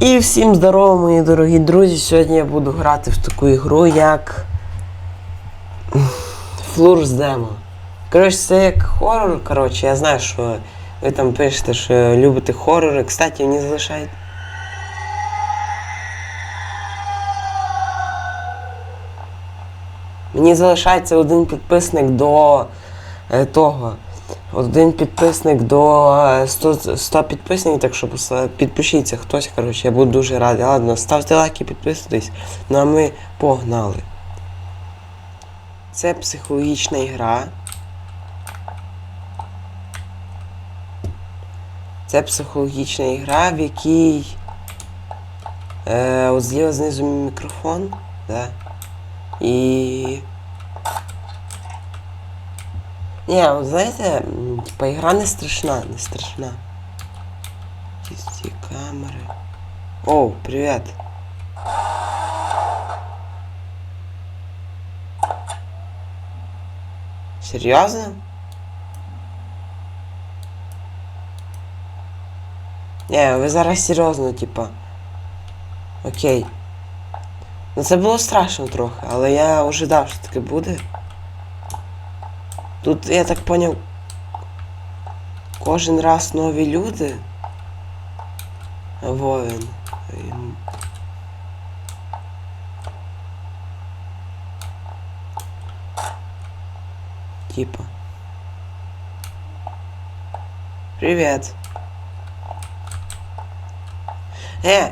І всім здорово, мої дорогі друзі. Сьогодні я буду грати в таку ігру, як Floors Demo. Коротше, це як хорор, коротше, я знаю, що ви там пишете, що любите хорори. Кстати, мені залишають. Мені залишається один підписник до е, того. Один підписник до е, 100, 100 підписників, так що підпишіться хтось, коротше, я буду дуже радий. Ладно, ставте лайки, підписуйтесь. Ну а ми погнали. Це психологічна ігра. Це психологічна ігра, в якій. Е, от зліва знизу мікрофон. Да. І. Ні, от знаєте, типа ігра не страшна, не страшна. Чисті камери. Оу, привіт. Серйозно? Ні, ви зараз серйозно, типа. Окей. Ну це було страшно трохи, але я ожидав, що таке буде. Тут, я так поняв, кожен раз нові люди. Воїн. Ем. Типа. Привет. Е,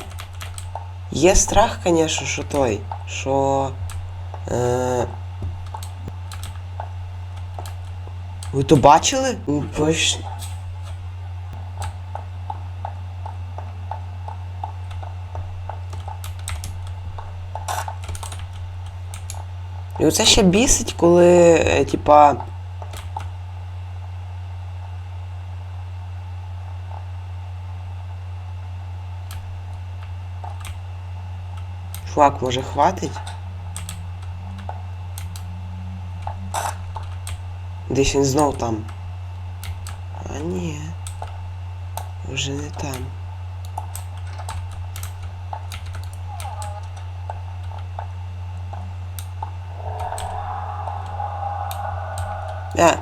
є страх, конечно, що той, що. Е, Ви то бачили? Бач... І оце ще бісить, коли, е, типа. Чувак, може хватить? Десь він знов там. А ні. Вже не там. Е,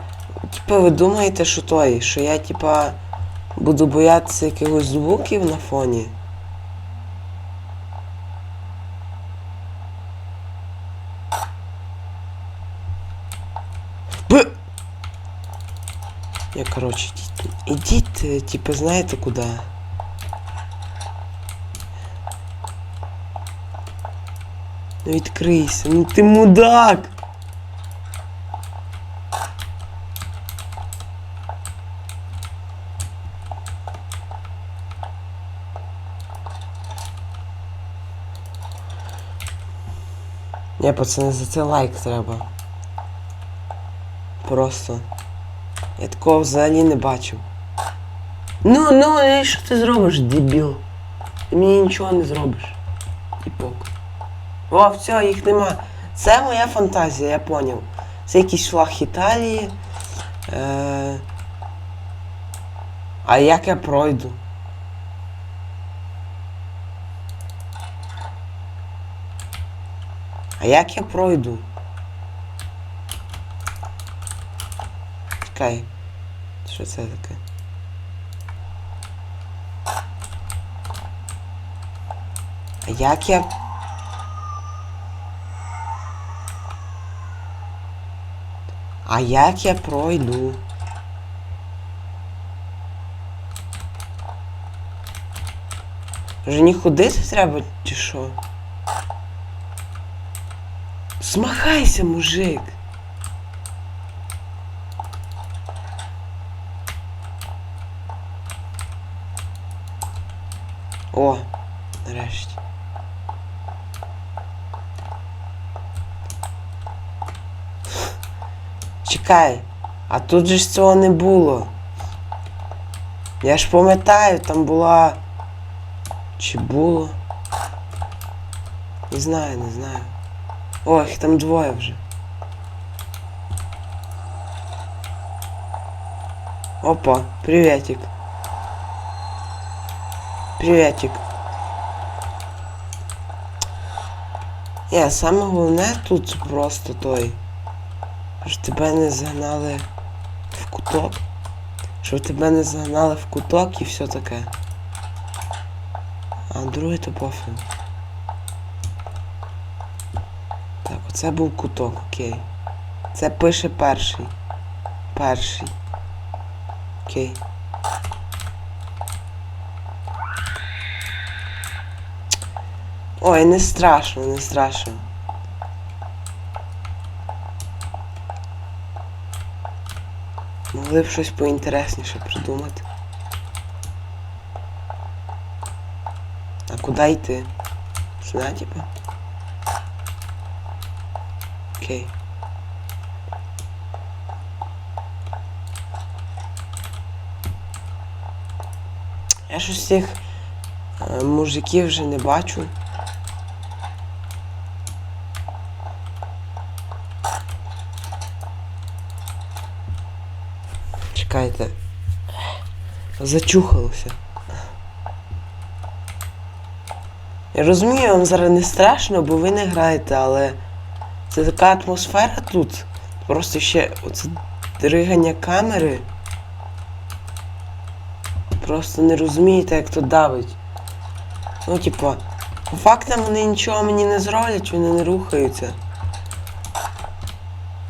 типа ви думаєте, що той, що я типа буду боятися якихось звуків на фоні? короче, ідіть, ідіть, е, типа, знаєте куди? Ну відкрийся, ну ти мудак! Ні, пацани, за це лайк треба. Просто. Я такого взагалі не бачив. Ну, ну, і що ти зробиш, дебіл? Ти мені нічого не зробиш. Тіпок. О, все, їх нема. Це моя фантазія, я поняв. Це якийсь флаг Італії. Е... А як я пройду? А як я пройду? Чекай. Що це таке? Як я. А як я пройду? Вже не ходити треба чи що? Змахайся, мужик. О, нарешті. Чекай, а тут же ж цього не було. Я ж пам'ятаю, там була. Чи було? Не знаю, не знаю. Ой, їх там двоє вже. Опа, приветик. Приветик. Ні, саме головне тут просто той. Щоб тебе не загнали в куток. Щоб тебе не загнали в куток і все таке. А другий то пофіг. Так, оце був куток, окей. Це пише перший. Перший. Окей. Ой, не страшно, не страшно. Могли б щось поінтересніше придумати. А куди йти? Сюди, типу? Окей. Я щось цих е, мужиків вже не бачу. Чекайте. Зачухалося. Я розумію, вам зараз не страшно, бо ви не граєте, але це така атмосфера тут. Просто ще оце дригання камери. Просто не розумієте, як то давить. Ну, типа, по фактам вони нічого мені не зроблять, вони не рухаються.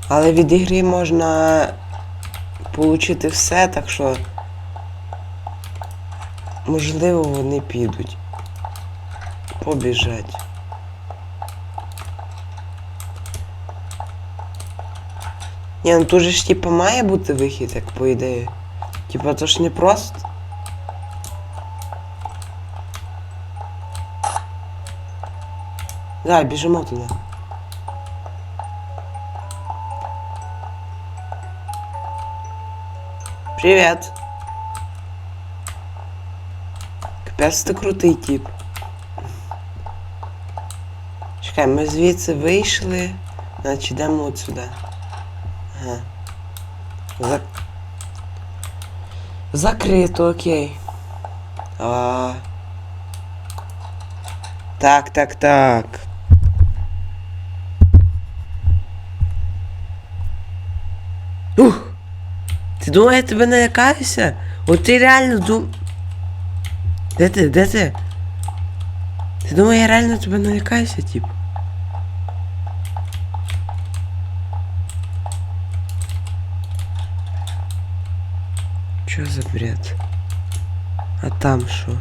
Але від ігри можна получити все, так що можливо вони підуть. Побіжать. Ні, ну тут же ж типа має бути вихід, як по ідеї. Типа то ж не просто. Давай, біжимо туди. Привет. Капець ти крутий тип. Чекай, ми звідси вийшли, значить йдемо от сюди. Ага. Зак... Закрито, окей. А... Так, так, так. Ти думаєш, я тебе не лякаюся? От ти реально дум... Де ти? Де ти? Ти думаєш, я реально тебе не лякаюся, тип? Чё за бред? А там що?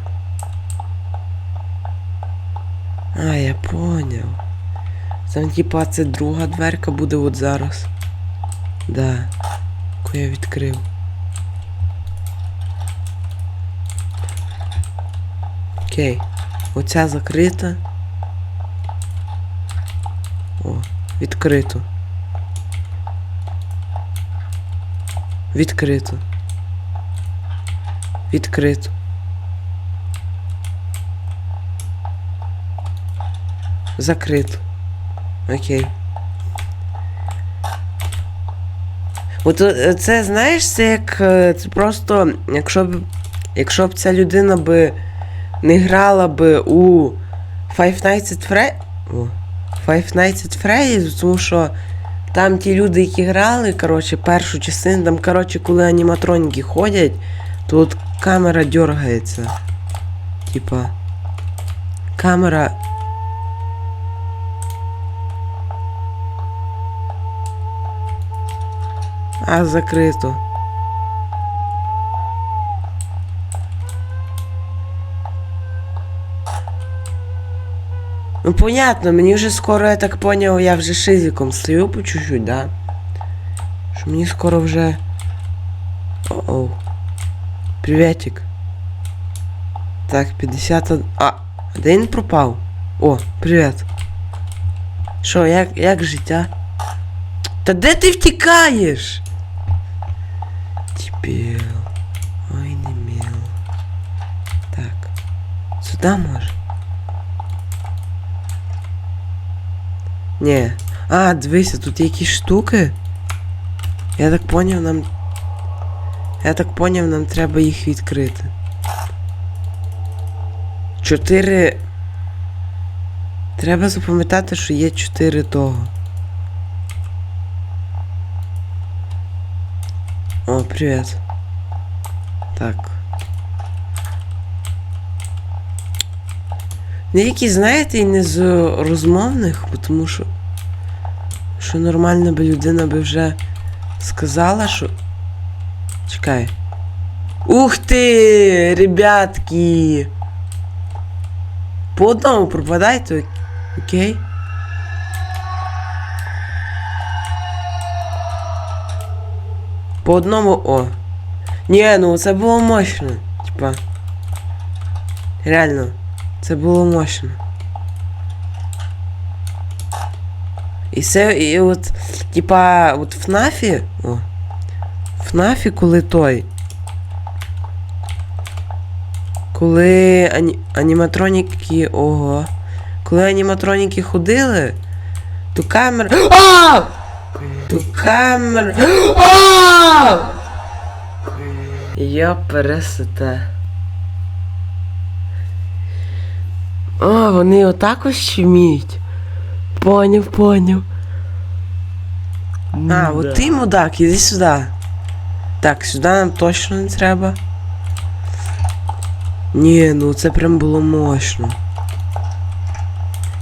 А, я понял. Там типа це друга дверка буде от зараз. Да. Яку я відкрив. Окей. Оця закрита. О, відкрито. Відкрито. Відкрито. Закрито. Окей. От е, це, знаєш, це як е, це просто, якщо б якщо б ця людина би не грала би у Five Nights at Fre... Five Nights at Freddy's, тому що там ті люди, які грали, коротше, першу частину, там, коротше, коли аніматроніки ходять, то от камера дергається. Типа. Камера. А, закрито. Ну понятно, мені вже скоро, я так поняв, я вже шизиком стою по чуть-чуть, да? Що мені скоро вже. О-оу. Приветик. Так, 50. А, де він пропав? О, привіт. Що, як, як життя? Та де ти втікаєш? Сюди може? Ні. А, дивися, тут якісь штуки. Я так поняв, нам. Я так поняв, нам треба їх відкрити. Чотири. Треба запам'ятати, що є 4 того. О, привіт. Так. Деякі, знаєте, і не з розмовних, тому що. Що нормальна би людина би вже сказала, що. Чекай. Ух ти, ребятки! По одному пропадайте, окей? По одному о. Ні, ну це було мощно. Типа. Реально. Це було мощно. І це, і от, типа, от в ФНАФі. О. В ФНАФі, коли той. Коли ані, аніматроніки. Ого. Коли аніматроніки ходили, то камера. А! То камера. А! Я пересете. А, вони отак ось щеміють. Поняв, поняв. А, от ти мудак, іди сюди. Так, сюди нам точно не треба. Ні, ну це прям було мощно.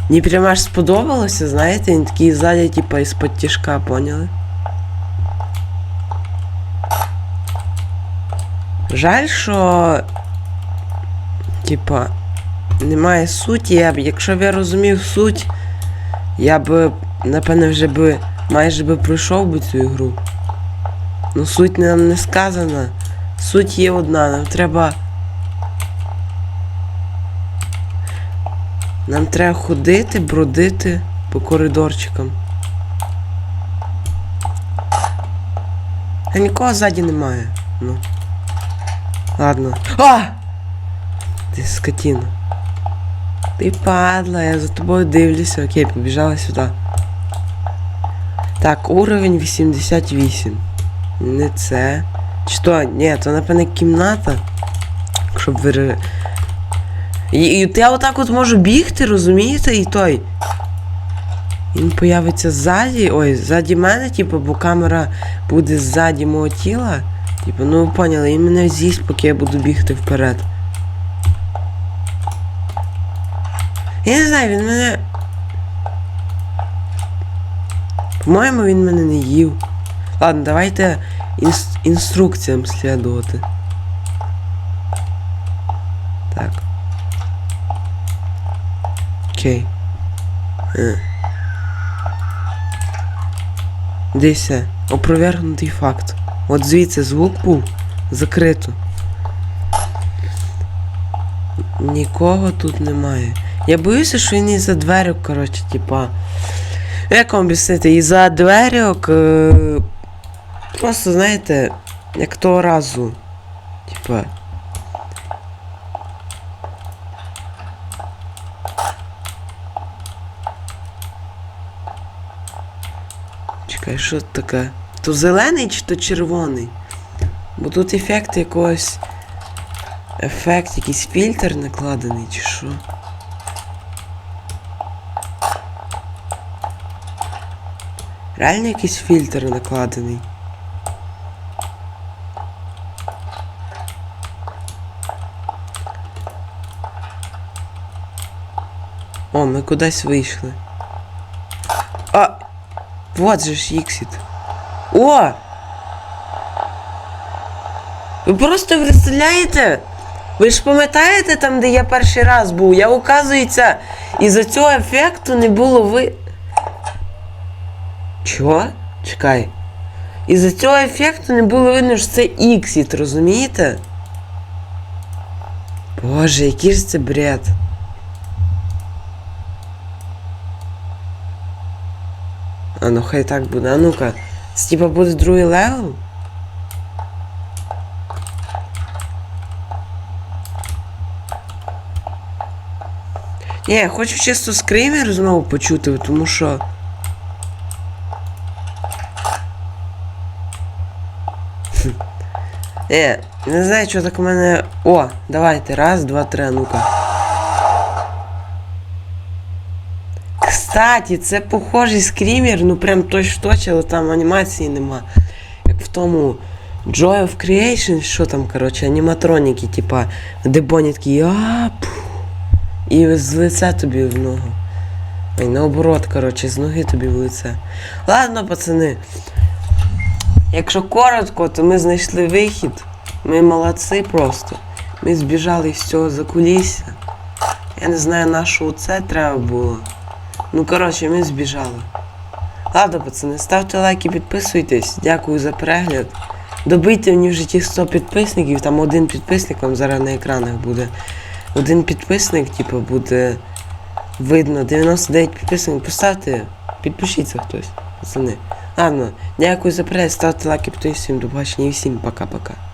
Мені прям аж сподобалося, знаєте, він такий ззаді, типа із-под тяжка, поняли? Жаль, що. Типа. Немає суті, я б, якщо б я розумів суть, я б, напевне, вже би майже би пройшов би цю ігру. Ну суть нам не сказана. Суть є одна, нам треба. Нам треба ходити, бродити по коридорчикам. А нікого ззаді немає. Ну. Ладно. А! Ти скотина. Ти падла, я за тобою дивлюся. Окей, побіжала сюди. Так, уровень 88. Не це. То? Ні, то напевне кімната. Щоб ви. Я отак от можу бігти, розумієте? І той. Він появиться ззаді. Ой, ззаді мене, типу, бо камера буде ззаді мого тіла. Типу, ну ви поняли, він мене з'їсть, поки я буду бігти вперед. Я не знаю, він мене. По-моєму, він мене не їв. Ладно, давайте інс... інструкціям слідувати. Так. Окей. Е. Дивіться, опровергнутий факт. От звідси звук був закрито. Нікого тут немає. Я боюся, що він із-за дверок, коротше, типа. Як вам об'яснити, із-за дверок. Е... Просто, знаєте, як того разу. Типа. Чекай, що таке? То зелений чи то червоний? Бо тут ефект якогось. Ефект, якийсь фільтр накладений, чи що? Реально якийсь фільтр накладений. О, ми кудись вийшли. А! Вот же ж Іксіт. О! Ви просто представляєте? Ви ж пам'ятаєте там, де я перший раз був? Я, оказується, із-за цього ефекту не було ви. Чого? Чекай. Із-за цього ефекту не було видно, що це Іксіт, розумієте? Боже, який ж це бред. А ну хай так буде. А ну-ка. Це типа буде другий левел? Ні, я хочу чисто скример знову почути, тому що. Е, не знаю, що так у мене. О, давайте, раз, два, три, ну-ка. Кстати, це похожий скрімер, ну прям точь в але там анімації нема. Як в тому Joy of Creation, що там, коротше, аніматроніки, типа, де Бонні такий І з лиця тобі в ногу. Ой, наоборот, коротше, з ноги тобі в лице. Ладно, пацани. Якщо коротко, то ми знайшли вихід. Ми молодці просто. Ми збіжали з цього закулісся. Я не знаю, на що це треба було. Ну, коротше, ми збіжали. Ладно, пацани, ставте лайки, підписуйтесь. Дякую за перегляд. Добийте мені в житті 100 підписників, там один підписник вам зараз на екранах буде. Один підписник, типу, буде видно. 99 підписників. Поставте, підпишіться хтось, пацани. Ладно, дякую за перегляд, ставте лайки, підписуйтесь, всім до побачення і всім пока-пока.